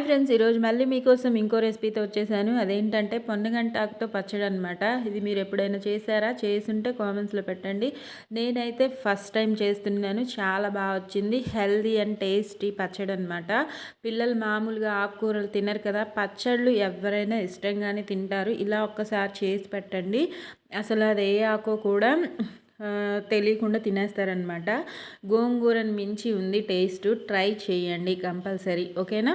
Hi friends ఈరోజు మళ్ళీ మీకోసం ఇంకో రెసిపీతో వచ్చేసాను. అదేంటంటే పొన్నగంటాకుతో పచ్చడి అనమాట ఇది మీరు ఎప్పుడైనా చేశారా? చేసుంటే కామెంట్స్లో పెట్టండి. నేనైతే ఫస్ట్ టైం చేస్తున్నాను. చాలా బాగా వచ్చింది. హెల్దీ అండ్ టేస్టీ పచ్చడి అనమాట పిల్లలు మామూలుగా ఆకుకూరలు తినరు కదా. పచ్చళ్ళు ఎవరైనా ఇష్టంగానే తింటారు. ఇలా ఒక్కసారి చేసి పెట్టండి. అసలు అది ఏ ఆకో కూడా తెలియకుండా తినేస్తారనమాట. గోంగూరని మించి ఉంది టేస్ట్. ట్రై చేయండి కంపల్సరీ. ఓకేనా?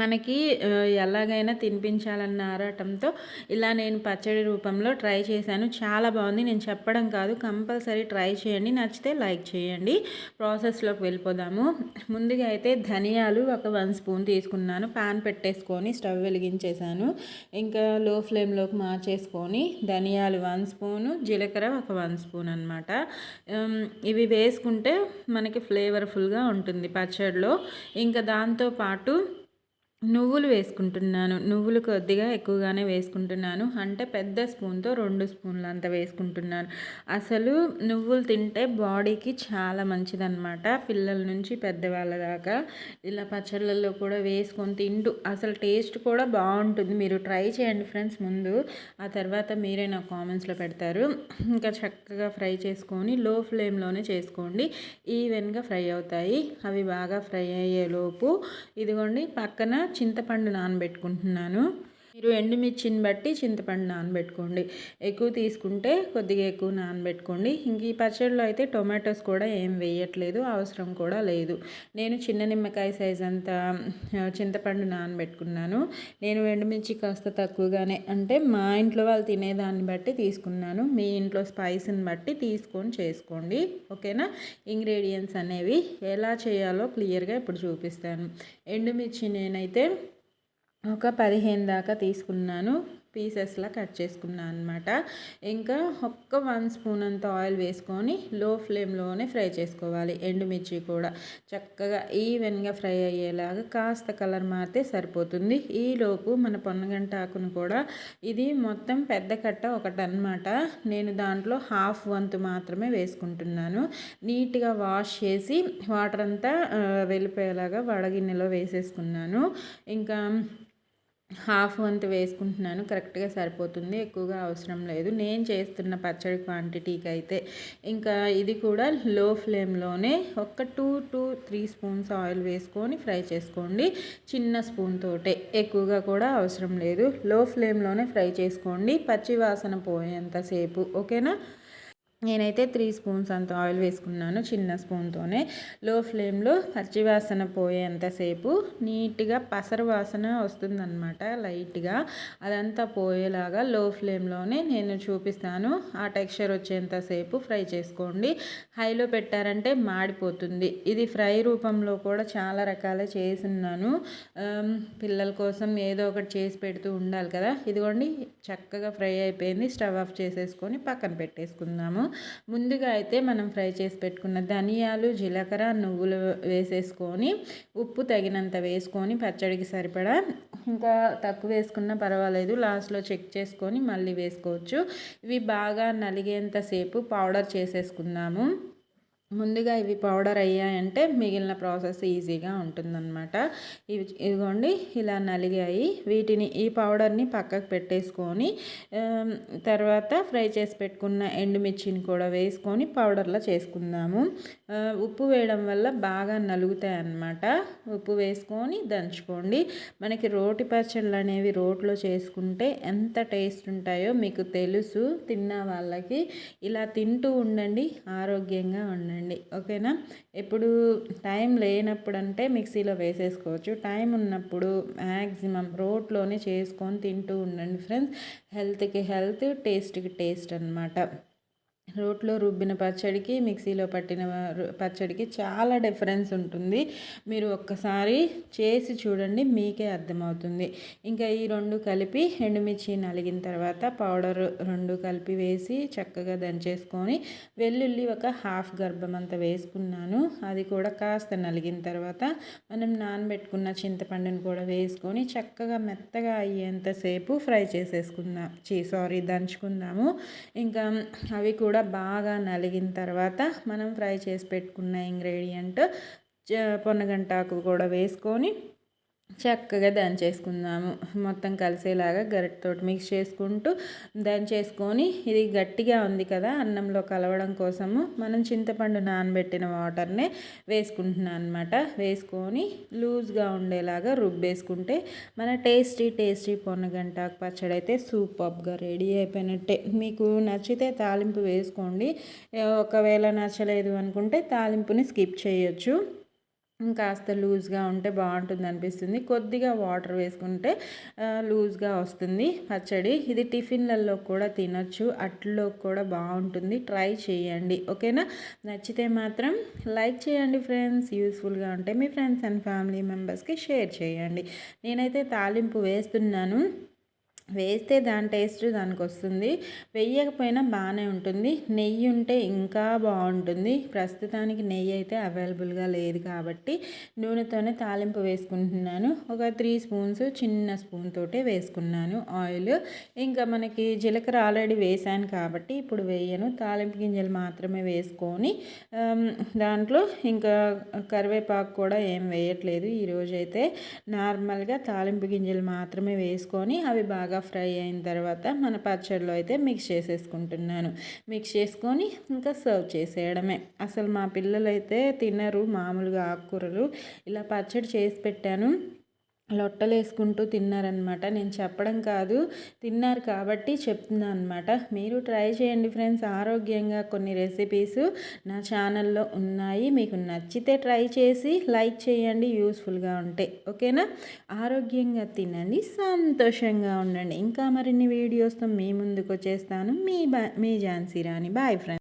మనకి ఎలాగైనా తినిపించాలన్న ఆరాటంతో ఇలా నేను పచ్చడి రూపంలో ట్రై చేశాను. చాలా బాగుంది. నేను చెప్పడం కాదు కంపల్సరీ ట్రై చేయండి. నచ్చితే లైక్ చేయండి. ప్రాసెస్లోకి వెళ్ళిపోదాము. ముందుగా అయితే ధనియాలు ఒక వన్ స్పూన్ తీసుకున్నాను. పాన్ పెట్టేసుకొని స్టవ్ వెలిగించేసాను ఇంకా లో ఫ్లేమ్లోకి మార్చేసుకొని ధనియాలు వన్ స్పూను జీలకర్ర ఒక వన్ స్పూన్ అనమాట ఇవి వేసుకుంటే మనకి ఫ్లేవర్ఫుల్గా ఉంటుంది పచ్చడిలో. ఇంకా దాంతోపాటు నువ్వులు వేసుకుంటున్నాను. నువ్వులు కొద్దిగా ఎక్కువగానే వేసుకుంటున్నాను. అంటే పెద్ద స్పూన్తో రెండు స్పూన్లు అంత వేసుకుంటున్నాను. అసలు నువ్వులు తింటే బాడీకి చాలా మంచిదన్నమాట. పిల్లల నుంచి పెద్దవాళ్ళ దాకా ఇలా పచ్చళ్ళల్లో కూడా వేసుకొని తింటూ అసలు టేస్ట్ కూడా బాగుంటుంది. మీరు ట్రై చేయండి ఫ్రెండ్స్ ముందు. ఆ తర్వాత మీరే నాకు కామెంట్స్లో పెడతారు. ఇంకా చక్కగా ఫ్రై చేసుకొని లో ఫ్లేమ్లోనే చేసుకోండి. ఈవెన్గా ఫ్రై అవుతాయి. అవి బాగా ఫ్రై అయ్యేలోపు ఇదిగోండి పక్కన చింతపండు నానబెట్టుకుంటున్నాను. మీరు ఎండుమిర్చిని బట్టి చింతపండు నానబెట్టుకోండి. ఎక్కువ తీసుకుంటే కొద్దిగా ఎక్కువ నానబెట్టుకోండి. ఇంక ఈ పచ్చడిలో అయితే టొమాటోస్ కూడా ఏం వేయట్లేదు అవసరం కూడా లేదు. నేను చిన్న నిమ్మకాయ సైజ్ అంత చింతపండు నానబెట్టుకున్నాను. నేను ఎండుమిర్చి కాస్త తక్కువగానే అంటే మా ఇంట్లో వాళ్ళు తినేదాన్ని బట్టి తీసుకున్నాను. మీ ఇంట్లో స్పైస్ని బట్టి తీసుకొని చేసుకోండి. ఓకేనా? ఇంగ్రీడియంట్స్ అనేవి ఎలా చేయాలో క్లియర్గా ఇప్పుడు చూపిస్తాను. ఎండుమిర్చి నేనైతే ఒక పదిహేను దాకా తీసుకున్నాను పీసెస్లా కట్ చేసుకున్నాను అనమాట ఇంకా ఒక్క వన్ స్పూన్ అంత ఆయిల్ వేసుకొని లో ఫ్లేమ్లోనే ఫ్రై చేసుకోవాలి ఎండుమిర్చి కూడా. చక్కగా ఈవెన్గా ఫ్రై అయ్యేలాగా కాస్త కలర్ మారితే సరిపోతుంది. ఈలోపు మన పొన్నగంట ఆకును కూడా ఇది మొత్తం పెద్ద కట్ట ఒకటి అనమాట నేను దాంట్లో హాఫ్ వంతు మాత్రమే వేసుకుంటున్నాను. నీట్గా వాష్ చేసి వాటర్ అంతా వెళ్ళిపోయేలాగా వడగిన్నెలో వేసేసుకున్నాను. ఇంకా హాఫ్ వంతు వేసుకుంటున్నాను కరెక్ట్గా సరిపోతుంది ఎక్కువగా అవసరం లేదు. నేను చేస్తున్న పచ్చడి క్వాంటిటీకి అయితే ఇంకా ఇది కూడా లో ఫ్లేమ్లోనే ఒక two two three spoons oil వేసుకొని ఫ్రై చేసుకోండి. చిన్న స్పూన్ తోటే ఎక్కువగా కూడా అవసరం లేదు. లో ఫ్లేమ్లోనే ఫ్రై చేసుకోండి. పచ్చి వాసన పోయేంతసేపు ఓకేనా? నేనైతే త్రీ స్పూన్స్ అంత ఆయిల్ వేసుకున్నాను చిన్న స్పూన్తోనే. లో ఫ్లేమ్లో పచ్చివాసన పోయేంతసేపు నీట్గా పసరు వాసన వస్తుందన్నమాట లైట్గా. అదంతా పోయేలాగా లో ఫ్లేమ్లోనే నేను చూపిస్తాను. ఆ టెక్స్చర్ వచ్చేంతసేపు ఫ్రై చేసుకోండి. హైలో పెట్టారంటే మాడిపోతుంది. ఇది ఫ్రై రూపంలో కూడా చాలా రకాల చేస్తున్నాను పిల్లల కోసం ఏదో ఒకటి చేసి పెడుతూ ఉండాలి కదా. ఇదిగోండి చక్కగా ఫ్రై అయిపోయింది. స్టవ్ ఆఫ్ చేసేసుకొని పక్కన పెట్టేసుకుందాము. ముందుగా అయితే మనం ఫ్రై చేసి పెట్టుకున్న ధనియాలు జీలకర్ర నువ్వులు వేసేసుకొని ఉప్పు తగినంత వేసుకొని పచ్చడికి సరిపడా ఇంకా తక్కువ వేసుకున్నా పర్వాలేదు. లాస్ట్లో చెక్ చేసుకొని మళ్ళీ వేసుకోవచ్చు. ఇవి బాగా నలిగేంతసేపు పౌడర్ చేసేసుకుందాము. ముందుగా ఇవి పౌడర్ అయ్యాయంటే మిగిలిన ప్రాసెస్ ఈజీగా ఉంటుందన్నమాట. ఇవి ఇదిగోండి ఇలా నలిగాయి. వీటిని ఈ పౌడర్ని పక్కకు పెట్టేసుకొని తర్వాత ఫ్రై చేసి పెట్టుకున్న ఎండుమిర్చిని కూడా వేసుకొని పౌడర్లో చేసుకుందాము. ఉప్పు వేయడం వల్ల బాగా నలుగుతాయి అన్నమాట ఉప్పు వేసుకొని దంచుకోండి. మనకి రోటి పచ్చళ్ళు అనేవి రోట్లో చేసుకుంటే ఎంత టేస్ట్ ఉంటాయో మీకు తెలుసు. తిన్న వాళ్ళకి ఇలా తింటూ ఉండండి ఆరోగ్యంగా ఉండండి. చేసుకోండి ఓకేనా? ఇప్పుడు టైం లేనప్పుడు అంటే మిక్సీలో వేసేసుకోవచ్చు. టైం ఉన్నప్పుడు మ్యాక్సిమం రోట్లోనే చేసుకొని తింటూ ఉండండి ఫ్రెండ్స్. హెల్త్కి హెల్త్ టేస్ట్కి టేస్ట్ అనమాట రోట్లో రుబ్బిన పచ్చడికి మిక్సీలో పట్టిన పచ్చడికి చాలా డిఫరెన్స్ ఉంటుంది. మీరు ఒక్కసారి చేసి చూడండి మీకే అర్థమవుతుంది. ఇంకా ఈ రెండు కలిపి ఎండుమిర్చి నలిగిన తర్వాత పౌడర్ రెండు కలిపి వేసి చక్కగా దంచేసుకొని వెల్లుల్లి ఒక హాఫ్ గర్భం అంతా వేసుకున్నాను. అది కూడా కాస్త నలిగిన తర్వాత మనం నానబెట్టుకున్న చింతపండుని కూడా వేసుకొని చక్కగా మెత్తగా అయ్యేంతసేపు ఫ్రై చేసేసుకుందాం చీ సారీ దంచుకుందాము. ఇంకా అవి కూడా బాగా నలిగిన తర్వాత మనం ఫ్రై చేసి పెట్టుకున్న ఇంగ్రీడియంట్ పొన్నగంటాకు కూడా వేసుకొని చక్కగా దంచేసుకుందాము మొత్తం కలిసేలాగా గరిటతోటి మిక్స్ చేసుకుంటూ దంచేసుకొని ఇది గట్టిగా ఉంది కదా అన్నంలో కలవడం కోసము మనం చింతపండు నానబెట్టిన వాటర్నే వేసుకుంటున్నాను అనమాట వేసుకొని లూజ్గా ఉండేలాగా రుబ్బేసుకుంటే మన టేస్టీ టేస్టీ పొన్నగంట పచ్చడి అయితే సూపర్గా రెడీ అయిపోయినట్టే. మీకు నచ్చితే తాలింపు వేసుకోండి. ఒకవేళ నచ్చలేదు అనుకుంటే తాలింపుని స్కిప్ చేయొచ్చు. కాస్త లూజ్గా ఉంటే బాగుంటుంది అనిపిస్తుంది. కొద్దిగా వాటర్ వేసుకుంటే లూజ్గా వస్తుంది పచ్చడి. ఇది టిఫిన్లలో కూడా తినొచ్చు. అట్లో కూడా బాగుంటుంది. ట్రై చేయండి. ఓకేనా? నచ్చితే మాత్రం లైక్ చేయండి ఫ్రెండ్స్. యూస్ఫుల్గా ఉంటే మీ ఫ్రెండ్స్ అండ్ ఫ్యామిలీ మెంబర్స్కి షేర్ చేయండి. నేనైతే తాలింపు వేస్తున్నాను. వేస్తే దాని టేస్ట్ దానికి వస్తుంది వేయకపోయినా బాగానే ఉంటుంది. నెయ్యి ఉంటే ఇంకా బాగుంటుంది. ప్రస్తుతానికి నెయ్యి అయితే అవైలబుల్గా లేదు కాబట్టి నూనెతోనే తాలింపు వేసుకుంటున్నాను. ఒక త్రీ స్పూన్స్ చిన్న స్పూన్ తోటే వేసుకున్నాను ఆయిల్. ఇంకా మనకి జీలకర్ర ఆల్రెడీ వేసాను కాబట్టి ఇప్పుడు వేయను. తాలింపు గింజలు మాత్రమే వేసుకొని దాంట్లో ఇంకా కరివేపాకు కూడా ఏం వేయట్లేదు. ఈరోజైతే నార్మల్గా తాలింపు గింజలు మాత్రమే వేసుకొని అవి బాగా బాగా ఫ్రై అయిన తర్వాత మన పచ్చడిలో అయితే మిక్స్ చేసేసుకుంటున్నాను. మిక్స్ చేసుకొని ఇంకా సర్వ్ చేసేయడమే. అసలు మా పిల్లలు అయితే తినరు మామూలుగా ఆకుకూరలు. ఇలా పచ్చడి చేసి పెట్టాను. లొట్టలు వేసుకుంటూ తిన్నారనమాట నేను చెప్పడం కాదు తిన్నారు కాబట్టి చెప్తున్నాను అనమాట మీరు ట్రై చేయండి ఫ్రెండ్స్ ఆరోగ్యంగా కొన్ని రెసిపీస్ నా ఛానల్లో ఉన్నాయి. మీకు నచ్చితే ట్రై చేసి లైక్ చేయండి యూస్ఫుల్గా ఉంటాయి ఓకేనా? ఆరోగ్యంగా తినండి సంతోషంగా ఉండండి. ఇంకా మరిన్ని వీడియోస్తో మీ ముందుకు వచ్చేస్తాను. మీ బా మీ ఝాన్సీ రాణి. Bye friends.